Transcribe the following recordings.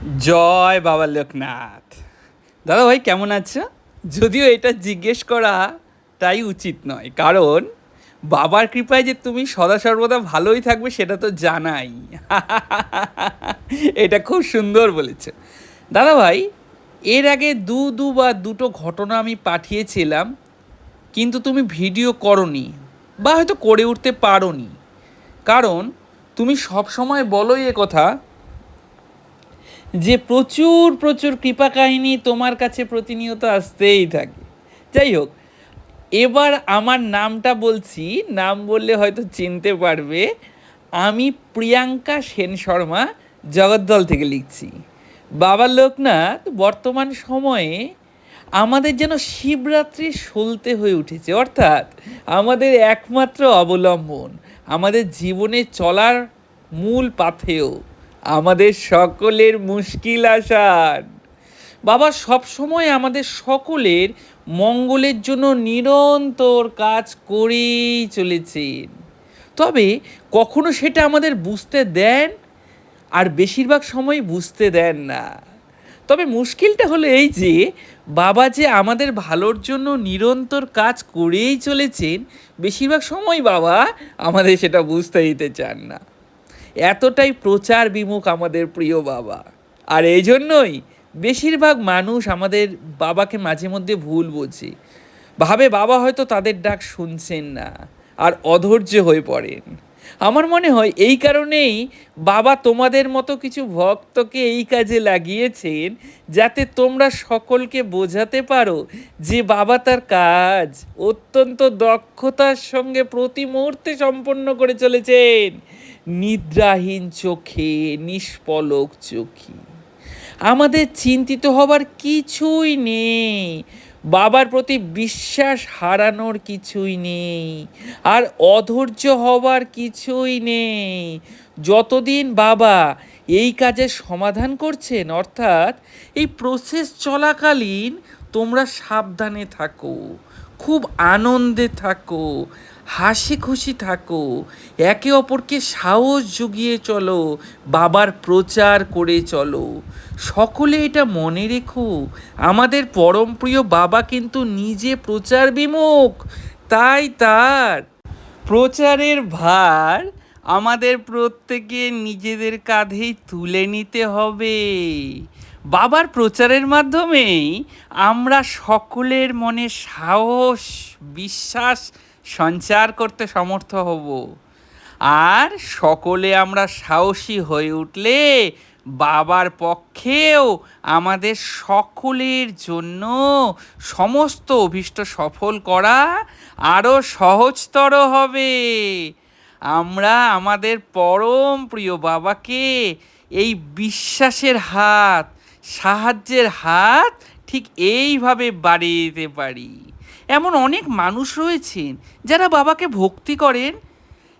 জয় বাবা লোকনাথ। দাদা ভাই, কেমন আছো? যদিও এটা জিজ্ঞেস করা তাই উচিত নয়, কারণ বাবার কৃপায় যে তুমি সদা সর্বদা ভালোই থাকবে সেটা তো জানাই। এটা খুব সুন্দর বলেছে। দাদা ভাই, এর আগে দু দু বা দুটো ঘটনা আমি পাঠিয়েছিলাম, কিন্তু তুমি ভিডিও করনি বা হয়তো করে উঠতে পারোনি। কারণ তুমি সব সময় বলোই এ কথা যে প্রচুর প্রচুর কৃপা কাহিনী তোমার কাছে প্রতিনিয়ত আসতেই থাকে। যাই হোক, এবার আমার নামটা বলছি, নাম বললে হয়তো চিনতে পারবে। আমি প্রিয়াঙ্কা সেন শর্মা জগদ্দল থেকে লিখছি। বাবা লোকনাথ, বর্তমান সময়ে আমাদের যেন শিবরাত্রি সলতে হয়ে উঠেছে। অর্থাৎ আমাদের একমাত্র অবলম্বন, আমাদের জীবনে চলার মূল পাথেয়। আমাদের সকলের মুশকিল আসান। বাবা, সবসময় আমাদের সকলের মঙ্গলের জন্য নিরন্তর কাজ করেই চলেছেন। তবে কখনো সেটা আমাদের বুঝতে দেন আর বেশিরভাগ সময় বুঝতে দেন না। তবে মুশকিলটা হলো এই যে, বাবা যে আমাদের ভালোর জন্য নিরন্তর কাজ করেই চলেছেন, বেশিরভাগ সময় বাবা আমাদের সেটা বুঝতে দিতে চান না। এতটাই প্রচার বিমুখ আমাদের প্রিয় বাবা। আর এই জন্যই বেশিরভাগ মানুষ আমাদের বাবাকে মাঝে মধ্যে ভুল বোঝে। ভাবে বাবা হয়তো তাদের ডাক শুনছেন না আর অধৈর্য হয়ে পড়েন। আমার মনে হয় এই কারণেই বাবা তোমাদের মতো কিছু ভক্তকে এই কাজে লাগিয়েছেন যাতে তোমরা সকলকে বোঝাতে পারো যে বাবা তার কাজ অত্যন্ত দক্ষতার সঙ্গে প্রতি মুহূর্তে সম্পন্ন করে চলেছেন। নিদ্রাহীন চোখে, নিষ্পলক চোখে। আমাদের চিন্তিত হবার কিছুই নেই। বাবার প্রতি বিশ্বাস হারানোর কিছুই নেই। আর অধৈর্য হবার কিছুই নেই। যতদিন বাবা এই কাজের সমাধান করছেন, অর্থাৎ এই প্রসেস চলাকালীন তোমরা সাবধানে থাকো, খুব আনন্দে থাকো হাসি খুশি থাকো, একে অপরকে সাহস জুগিয়ে চলো, বাবার প্রচার করে চলো। সকলে এটা মনে রেখো, আমাদের পরম প্রিয় বাবা কিন্তু নিজে প্রচার বিমুখ, তাই তার প্রচারের ভার আমাদের প্রত্যেকে নিজেদের কাঁধেই তুলে নিতে হবে। বাবার প্রচারের মাধ্যমেই আমরা সকলের মনে সাহস, বিশ্বাস সঞ্চার করতে সমর্থ হব। আর সকলে আমরা সাহসী হয়ে উঠলে বাবার পক্ষেও আমাদের সকলের জন্য সমস্ত অভীষ্ট সফল করা আরও সহজতর হবে। আমরা আমাদের পরম প্রিয় বাবাকে এই বিশ্বাসের হাত, সাহায্যের হাত ঠিক এইভাবে বাড়িয়ে দিতে পারি। এমন অনেক মানুষ রয়েছেন যারা বাবাকে ভক্তি করেন,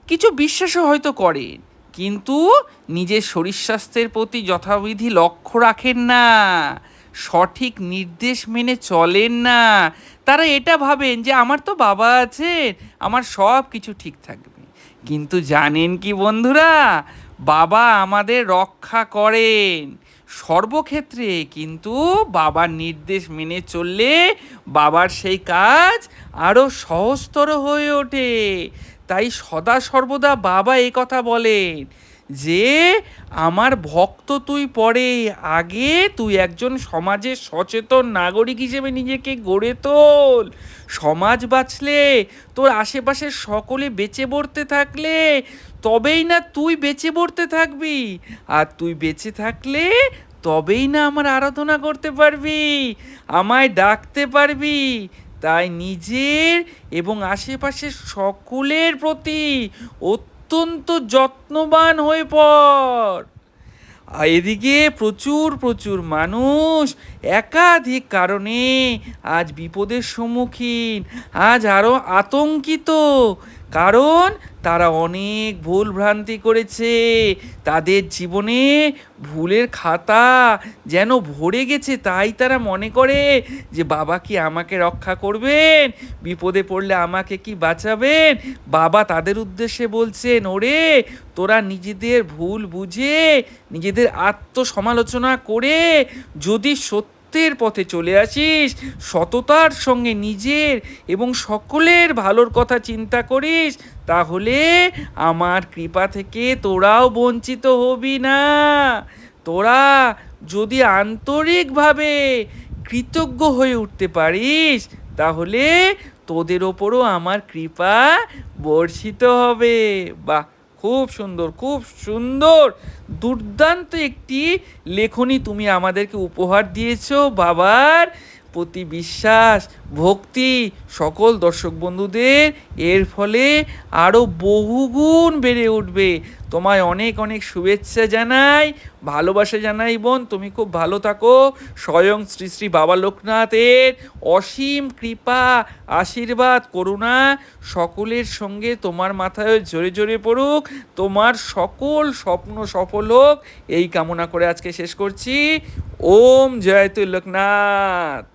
কিছু বিশ্বাসও হয়তো করেন, কিন্তু নিজের শরীর স্বাস্থ্যের প্রতি যথাবিধি লক্ষ্য রাখেন না, সঠিক নির্দেশ মেনে চলেন না। তারা এটা ভাবেন যে, আমার তো বাবা আছেন, আমার সব কিছু ঠিক থাকবে। কিন্তু জানেন কি বন্ধুরা? বাবা আমাদের রক্ষা করেন। সর্বক্ষেত্রে কিন্তু বাবার নির্দেশ মেনে চললে বাবার সেই কাজ আরও সহজতর হয়ে ওঠে। তাই সদা সর্বদা বাবা এ কথা বলেন। যে আমার ভক্ত তুই পরে আগে তুই একজন সমাজের সচেতন নাগরিক হিসেবে নিজেকে গড়ে তোল। সমাজ বাঁচলে, তোর আশেপাশের সকলে বেঁচে পড়তে থাকলে, তবেই না তুই বেঁচে পড়তে থাকবি। আর তুই বেঁচে থাকলে তবেই না আমার আরাধনা করতে পারবি, আমায় ডাকতে পারবি। তাই নিজের এবং আশেপাশের সকলের প্রতি অত্যন্ত যত্নবান হয়ে পড়। এদিকে প্রচুর প্রচুর মানুষ একাধিক কারণে আজ বিপদের সম্মুখীন, আজ আরও আতঙ্কিত। কারণ তারা অনেক ভুল ভ্রান্তি করেছে। তাদের জীবনে ভুলের খাতা যেন ভরে গেছে, তাই তারা মনে করে যে, বাবা কি আমাকে রক্ষা করবেন? বিপদে পড়লে আমাকে কি বাঁচাবেন? বাবা তাদের উদ্দেশ্যে বলছেন, ওরে, তোরা নিজেদের ভুল বুঝে নিজেদের আত্মসমালোচনা করে যদি সত্যের পথে চলে আসিস, সততার সঙ্গে নিজের এবং সকলের ভালোর কথা চিন্তা করিস, তাহলে আমার কৃপা থেকে তোরাও বঞ্চিত হবি না। তোরা যদি আন্তরিকভাবে কৃতজ্ঞ হয়ে উঠতে পারিস, তাহলে তোদের ওপরও আমার কৃপা বর্ষিত হবে। বাহ! খুব সুন্দর খুব সুন্দর। দুর্দান্ত একটি লেখনী তুমি আমাদেরকে উপহার দিয়েছ বাবার। প্রতি বিশ্বাস, ভক্তি সকল দর্শক বন্ধুদের। এর ফলে আরও বহুগুণ বেড়ে উঠবে। তোমায় অনেক অনেক শুভেচ্ছা জানাই, ভালোবাসা জানাই বোন। তুমি খুব ভালো থাকো। স্বয়ং শ্রী শ্রী বাবা লোকনাথের অসীম কৃপা, আশীর্বাদ, করুণা সকলের সঙ্গে তোমার মাথায় জোরে জোরে পড়ুক। তোমার সকল স্বপ্ন সফল হোক। এই কামনা করে আজকে শেষ করছি। ওম জয় তুই লোকনাথ